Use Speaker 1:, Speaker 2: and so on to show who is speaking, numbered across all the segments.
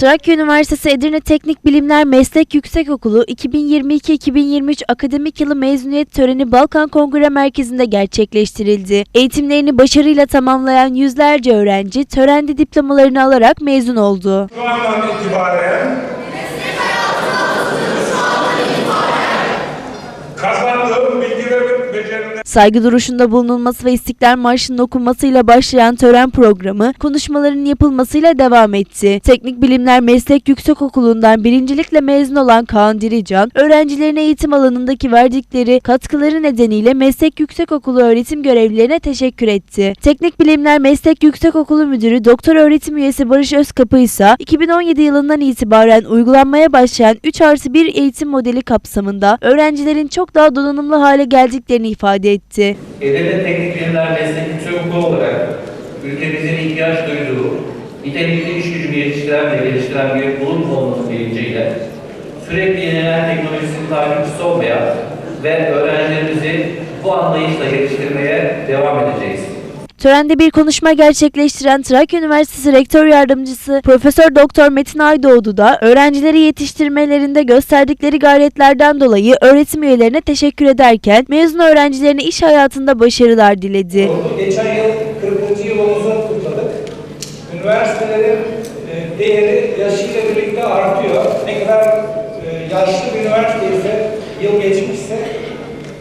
Speaker 1: Trakya Üniversitesi Edirne Teknik Bilimler Meslek Yüksekokulu 2022-2023 akademik yılı mezuniyet töreni Balkan Kongre Merkezi'nde gerçekleştirildi. Eğitimlerini başarıyla tamamlayan yüzlerce öğrenci törende diplomalarını alarak mezun oldu.
Speaker 2: Şu andan itibaren
Speaker 1: Saygı duruşunda bulunulması ve İstiklal Marşı'nın okunmasıyla başlayan tören programı konuşmaların yapılmasıyla devam etti. Teknik Bilimler Meslek Yüksekokulu'ndan birincilikle mezun olan Kaan Dirican, öğrencilerine eğitim alanındaki verdikleri katkıları nedeniyle Meslek Yüksekokulu öğretim görevlilerine teşekkür etti. Teknik Bilimler Meslek Yüksekokulu Müdürü Doktor Öğretim Üyesi Barış Özkapı ise 2017 yılından itibaren uygulanmaya başlayan 3 artı 1 eğitim modeli kapsamında öğrencilerin çok daha donanımlı hale geldiklerini ifade etti.
Speaker 3: Edirne Teknik Bilimler Meslek Yüksekokulu olarak ülkemizin ihtiyaç duyduğu nitelikli iş gücünü yetiştiren ve geliştiren bir kurum olması bilinciyle sürekli yenilenen teknolojisinin takipçisi olmaya ve öğrencilerimizi bu anlayışla yetiştirmeye devam edeceğiz.
Speaker 1: Törende bir konuşma gerçekleştiren Trakya Üniversitesi Rektör Yardımcısı Profesör Doktor Metin Aydoğdu da öğrencileri yetiştirmelerinde gösterdikleri gayretlerden dolayı öğretim üyelerine teşekkür ederken mezun öğrencilerine iş hayatında başarılar diledi.
Speaker 4: Geçen yıl 40. yılımızı kutladık. Üniversitelerin e, değeri yaşıyla birlikte artıyor. Ne kadar e, yaşlı bir üniversite ise, yıl geçmişse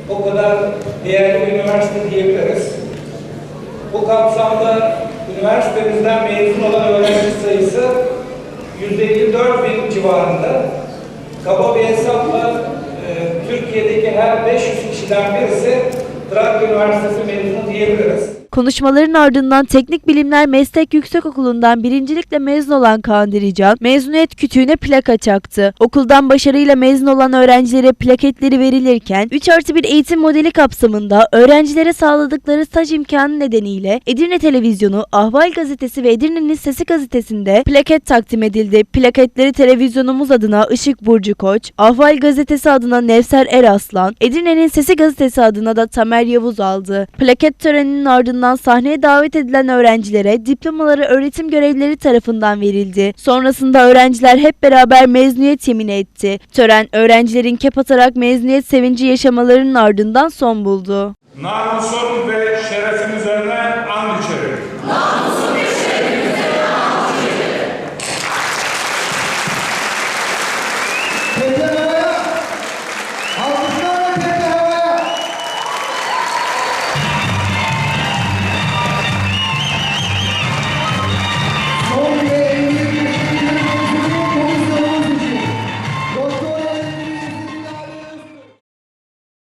Speaker 4: o kadar değerli bir üniversite diyebiliriz. Bu kapsamda üniversitemizden mezun olan öğrenci sayısı 154 bin civarında. Kaba bir hesapla e, Türkiye'deki her 500 kişiden birisi Trakya Üniversitesi mezunu diyebiliriz.
Speaker 1: Konuşmaların ardından Teknik Bilimler Meslek Yüksekokulu'ndan birincilikle mezun olan Kaan Dirican, mezuniyet kütüğüne plaka çaktı. Okuldan başarıyla mezun olan öğrencilere plaketleri verilirken 3 artı 1 eğitim modeli kapsamında öğrencilere sağladıkları staj imkanı nedeniyle Edirne Televizyonu, Ahval Gazetesi ve Edirne'nin Sesi gazetesinde plaket takdim edildi. Plaketleri televizyonumuz adına Işık Burcu Koç, Ahval Gazetesi adına Nevser Eraslan, Edirne'nin Sesi gazetesi adına da Tamer Yavuz aldı. Plaket töreninin ardından sahneye davet edilen öğrencilere diplomaları öğretim görevlileri tarafından verildi. Sonrasında öğrenciler hep beraber mezuniyet yemini etti. Tören öğrencilerin kep atarak mezuniyet sevinci yaşamalarının ardından son buldu.
Speaker 2: namusum ve şerefim üzerine